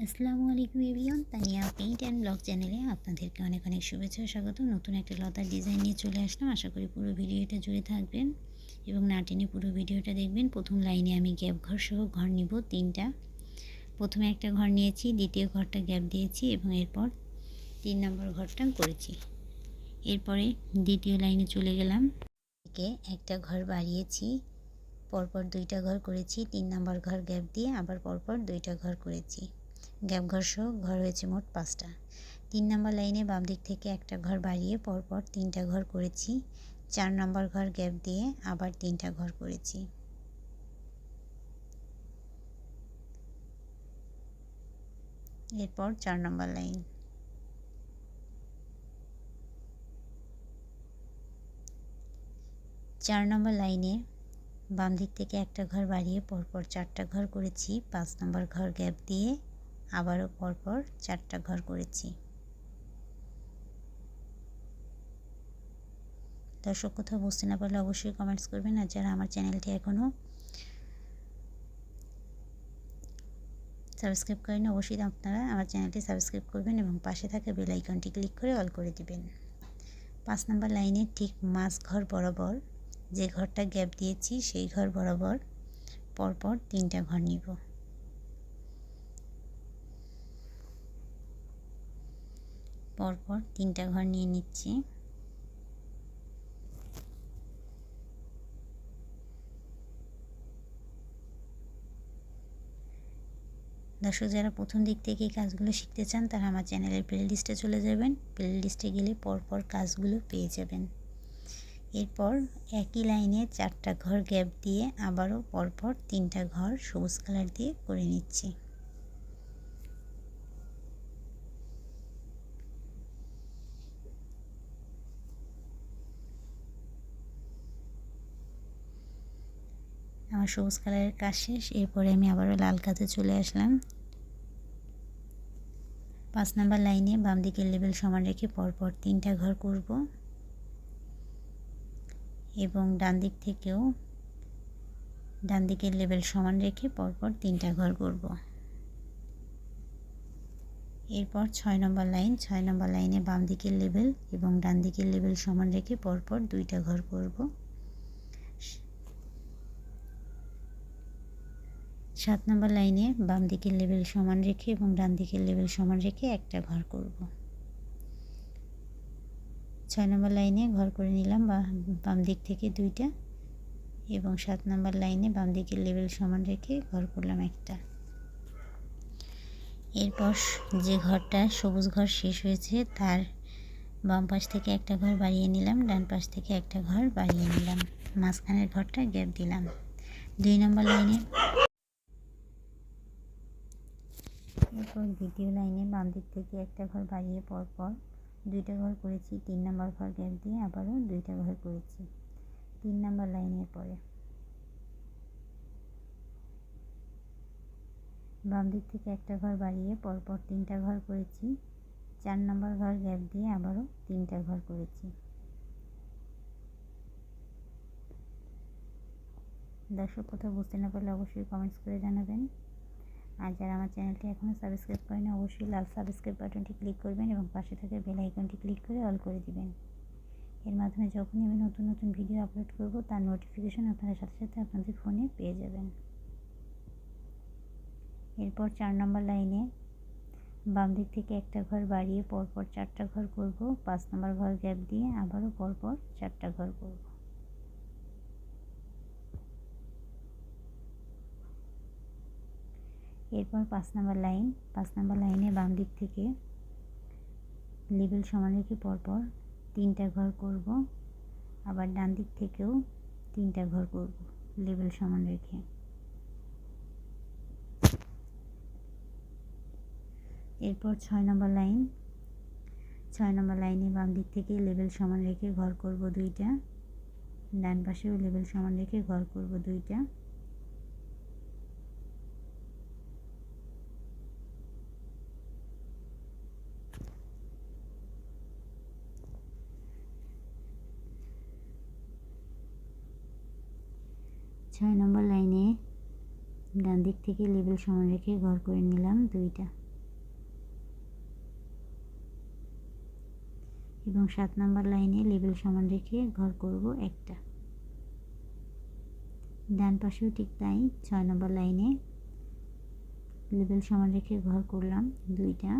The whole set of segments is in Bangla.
আসসালামু আলাইকুম এভিয়ন তানিয়া পেইন্ট অ্যান্ড ব্লগ চ্যানেলে আপনাদেরকে অনেক অনেক শুভেচ্ছা, স্বাগত। নতুন একটা লতার ডিজাইন নিয়ে চলে আসলাম। আশা করি পুরো ভিডিওটা জুড়ে থাকবেন এবং না টেনে পুরো ভিডিওটা দেখবেন। প্রথম লাইনে আমি গ্যাপ ঘর সহ ঘর নিব তিনটা। প্রথমে একটা ঘর নিয়েছি, দ্বিতীয় ঘরটা গ্যাপ দিয়েছি এবং এরপর তিন নম্বর ঘরটা করেছি। এরপরে দ্বিতীয় লাইনে চলে গেলাম। থেকে একটা ঘর বাড়িয়েছি, পরপর দুইটা ঘর করেছি, তিন নম্বর ঘর গ্যাপ দিয়ে আবার পরপর দুইটা ঘর করেছি। গ্যাপ ঘর সহ ঘর হয়েছে মোট পাঁচটা। তিন নম্বর লাইনে বাম দিক থেকে একটা ঘর বাড়িয়ে পরপর তিনটা ঘর করেছি। চার নম্বর ঘর গ্যাপ দিয়ে আবার তিনটা ঘর করেছি। এরপর চার নম্বর লাইন। চার নম্বর লাইনে বাম দিক থেকে একটা ঘর বাড়িয়ে পরপর চারটা ঘর করেছি। পাঁচ নম্বর ঘর গ্যাপ দিয়ে আবারও পরপর চারটা ঘর করেছি। দর্শক, কোথাও বুঝতে না পারলে অবশ্যই কমেন্টস করবেন। আর যারা আমার চ্যানেলটি এখনও সাবস্ক্রাইব করেন অবশ্যই আপনারা আমার চ্যানেলটি সাবস্ক্রাইব করবেন এবং পাশে থাকা বেল আইকনটি ক্লিক করে অল করে দিবেন। পাঁচ নম্বর লাইনে ঠিক মাঝ ঘর বরাবর যে ঘরটা গ্যাপ দিয়েছি, সেই ঘর বরাবর পরপর তিনটা ঘর নিব। পরপর তিনটা ঘর নিয়ে নিচ্ছি। দর্শক, যারা প্রথম দিক থেকে কাজগুলো শিখতে চান, তারা আমার চ্যানেলের প্লে লিস্টে চলে যাবেন। প্লে লিস্টে গেলে পরপর কাজগুলো পেয়ে যাবেন। এরপর একই লাইনে চারটা ঘর গ্যাপ দিয়ে আবারও পরপর তিনটা ঘর সবুজ কালার দিয়ে করে নিচ্ছি। আমার সবুজ কালারের কাজ শেষ। এরপরে আমি আবারও লাল কাজে চলে আসলাম। পাঁচ নাম্বার লাইনে বাম দিকের লেভেল সমান রেখে পরপর তিনটা ঘর করব। এবং ডান দিক থেকেও ডান দিকের লেবেল সমান রেখে পরপর তিনটা ঘর করব। এরপর ছয় নম্বর লাইন, ছয় নম্বর লাইনে বাম দিকের লেভেল এবং ডান দিকের লেবেল সমান রেখে পরপর দুইটা ঘর করব। সাত নম্বর লাইনে বাম দিকের লেভেল সমান রেখে এবং ডান দিকের লেভেল সমান রেখে একটা ঘর করব। ছয় নম্বর লাইনে ঘর করে নিলাম বাম দিক থেকে দুইটা এবং সাত নম্বর লাইনে বাম দিকের লেভেল সমান রেখে ঘর করলাম একটা। এরপর যে ঘরটা সবুজ ঘর শেষ হয়েছে তার বাম পাশ থেকে একটা ঘর বাড়িয়ে নিলাম, ডান পাশ থেকে একটা ঘর বাড়িয়ে নিলাম। মাঝখানের ঘরটা গ্যাপ দিলাম। দুই নম্বর লাইনে এরপর দ্বিতীয় লাইনে বাম দিক থেকে একটা ঘর বাড়িয়ে পরপর দুইটা ঘর করেছি, তিন নম্বর ঘর গ্যাপ দিয়ে আবারও দুইটা ঘর করেছি, তিন নম্বর লাইনের পরে। বাম দিক থেকে একটা ঘর বাড়িয়ে পরপর তিনটা ঘর করেছি, চার নম্বর ঘর গ্যাপ দিয়ে আবারও তিনটা ঘর করেছি। দর্শক, কোথাও বুঝতে না পারলে অবশ্যই কমেন্টস করে জানাবেন। আর যারা আমার চ্যানেলটি এখনও সাবস্ক্রাইব করেন, অবশ্যই লাল সাবস্ক্রাইব বাটনটি ক্লিক করবেন এবং পাশে থাকা বেল আইকনটি ক্লিক করে অল করে দিবেন। এর মাধ্যমে যখনই আমি নতুন নতুন ভিডিও আপলোড করব, তার নোটিফিকেশন আপনারা সাথে সাথে আপনাদের ফোনে পেয়ে যাবেন। এরপর চার নম্বর লাইনে বাম দিক থেকে একটা ঘর বাড়িয়ে পরপর চারটা ঘর করব, পাঁচ নম্বর ঘর গ্যাপ দিয়ে আবারও পরপর চারটা ঘর করব। এরপর পাঁচ নাম্বার লাইন, পাঁচ নাম্বার লাইনে বাম দিক থেকে লেবেল সমান রেখে পরপর তিনটা ঘর করব। আবার ডান দিক থেকেও তিনটা ঘর করব লেবেল সমান রেখে। এরপর ছয় নম্বর লাইন, ছয় নম্বর লাইনে বাম দিক থেকে লেবেল সমান রেখে ঘর করব দুইটা। ডান পাশেও লেবেল সমান রেখে ঘর করব দুইটা। ছয় নম্বর লাইনে ডান দিক থেকে লেবেল সমান রেখে ঘর করে নিলাম দুইটা। এবং সাত নম্বর লাইনে লেবেল সমান রেখে ঘর করব একটা। ডান পাশেও ঠিক তাই ছয় নম্বর লাইনে লেবেল সমান রেখে ঘর করলাম দুইটা।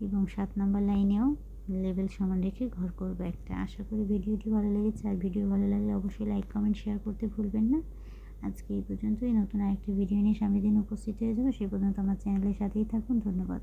এবং সাত নম্বর লাইনেও লেবেল সমান রেখে ঘর করব একটা। আশা করি ভিডিওটি ভালো লেগেছে। আর ভিডিও ভালো লাগলে অবশ্যই লাইক, কমেন্ট, শেয়ার করতে ভুলবেন না। আজকে এই পর্যন্তই। নতুন আরেকটি ভিডিও নিয়ে সামনের দিন উপস্থিত হয়ে যাব। সেই পর্যন্ত আমার চ্যানেলের সাথেই থাকুন। ধন্যবাদ।